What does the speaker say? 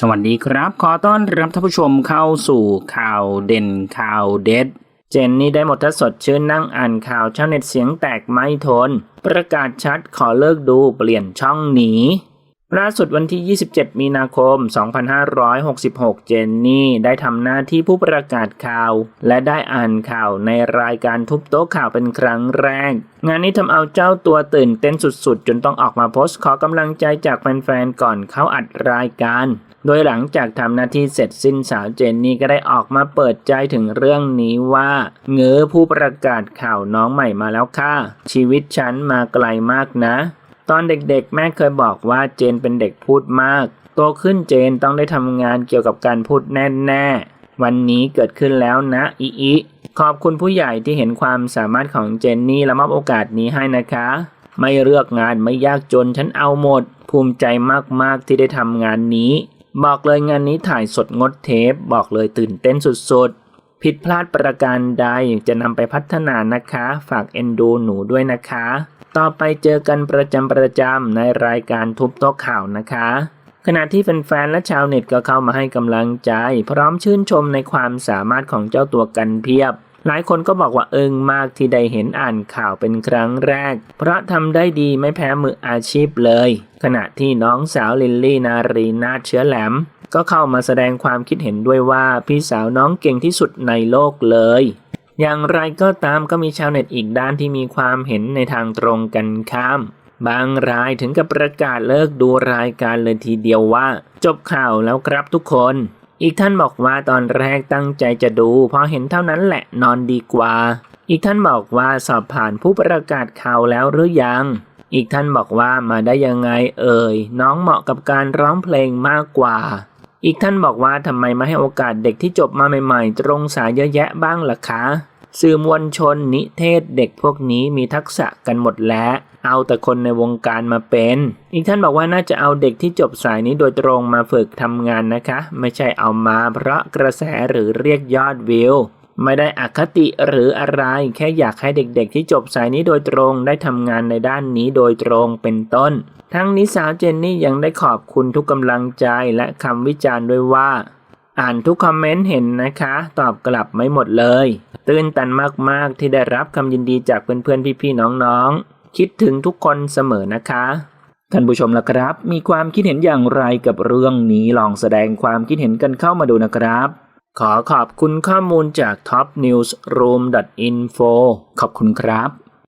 สวัสดีครับ ขอต้อนรับท่านผู้ชมเข้าสู่ข่าวเด่นข่าวเด็ด เจนนี่ได้หมดทัศสดชื่นนั่งอ่านข่าวชาวเน็ตเสียงแตกไม่ทน ประกาศชัดขอเลิกดูเปลี่ยนช่องหนี ล่าสุดวันที่ 27 มีนาคม 2566 เจนนี่ได้ทำหน้าที่ผู้ประกาศข่าว และได้อ่านข่าวในรายการทุบโต๊ะข่าวเป็นครั้งแรก งานนี้ทำเอาเจ้าตัวตื่นเต้นสุดๆ จนต้องออกมาโพสต์ขอกำลังใจจากแฟนๆ ก่อนเข้าอัดรายการ โดยหลังจากทำหน้าที่เสร็จสิ้นสาวเจนนี่ก็ได้ออกมาเปิดใจถึงเรื่องนี้ว่า เงื้อผู้ประกาศข่าวน้องใหม่มาแล้วค่ะ ชีวิตฉันมาไกลมากนะ ตอนเด็กๆ แม่เคยบอกว่าเจนเป็นเด็กพูดมาก โตขึ้นเจนต้องได้ทำงานเกี่ยวกับการพูดแน่ๆ วันนี้เกิดขึ้นแล้วนะอีอีขอบคุณผู้ใหญ่ที่เห็นความสามารถของเจนนี่และมอบโอกาสนี้ให้นะคะ ไม่เลือกงานไม่ยากจนฉันเอาหมด ภูมิใจมากๆที่ได้ทำงานนี้ บอกเลยงานนี้ถ่ายสดงดเทป บอกเลยตื่นเต้นสุดๆ ผิดพลาดประการใดจะนำไปพัฒนานะคะ ฝากเอ็นดูหนูด้วยนะคะ ต่อไปเจอกันประจำประจำในรายการทุบโต๊ะข่าวนะคะ ขณะที่แฟนๆและชาวเน็ตก็เข้ามาให้กำลังใจ พร้อมชื่นชมในความสามารถของเจ้าตัวกันเพียบ หลายคนก็บอกว่าเอิงมากที่ได้เห็นอ่านข่าวเป็นครั้งแรก เพราะทำได้ดีไม่แพ้มืออาชีพเลย ขณะที่น้องสาวลิลลี่นารีนาเชื้อแหลม ก็เข้ามาแสดงความคิดเห็นด้วยว่าพี่สาวน้องเก่งที่สุดในโลกเลย อย่างไรก็ตามก็มีชาวเน็ตอีกด้านที่มีความเห็นในทางตรงกันข้าม บางรายถึงกับประกาศเลิกดูรายการเลยทีเดียวว่า จบข่าวแล้วครับทุกคน อีกท่านบอกว่าตอนแรกตั้งใจจะดูพอเห็นเท่านั้นแหละนอนดีกว่า อีกท่านบอกว่าสอบผ่านผู้ประกาศข่าวแล้วหรือยัง อีกท่านบอกว่ามาได้ยังไงเอ่ย น้องเหมาะกับการร้องเพลงมากกว่า อีกท่านบอกว่าทำไมไม่ให้โอกาสเด็กที่จบมาใหม่ ๆ ตรงสายเยอะแยะบ้างล่ะคะ สื่อมวลชนนิเทศเด็กพวกนี้มีทักษะกันหมดแล้ว เอาแต่คนในวงการมาเป็น อีกท่านบอกว่าน่าจะเอาเด็กที่จบสายนี้โดยตรงมาฝึกทำงานนะคะ ไม่ใช่เอามาเพราะกระแสหรือเรียกยอดวิวไม่ได้อคติหรืออะไรแค่อยากให้เด็กๆที่จบสายนี้โดยตรงได้ทำงานในด้านนี้โดยตรงเป็นต้น ทั้งนี้สาวเจนนี่ยังได้ขอบคุณทุกกำลังใจและคำวิจารณ์ด้วยว่า อ่านทุกคอมเมนต์เห็นนะคะ ตอบกลับไม่หมดเลย ตื่นตันมากๆที่ได้รับคำยินดีจากเพื่อนๆพี่ๆน้องๆ คิดถึงทุกคนเสมอนะคะท่านผู้ชมล่ะครับ มีความคิดเห็นอย่างไรกับเรื่องนี้ลองแสดงความคิดเห็นกันเข้ามาดูนะครับ ขอขอบคุณข้อมูลจาก topnewsroom.info ขอบคุณครับ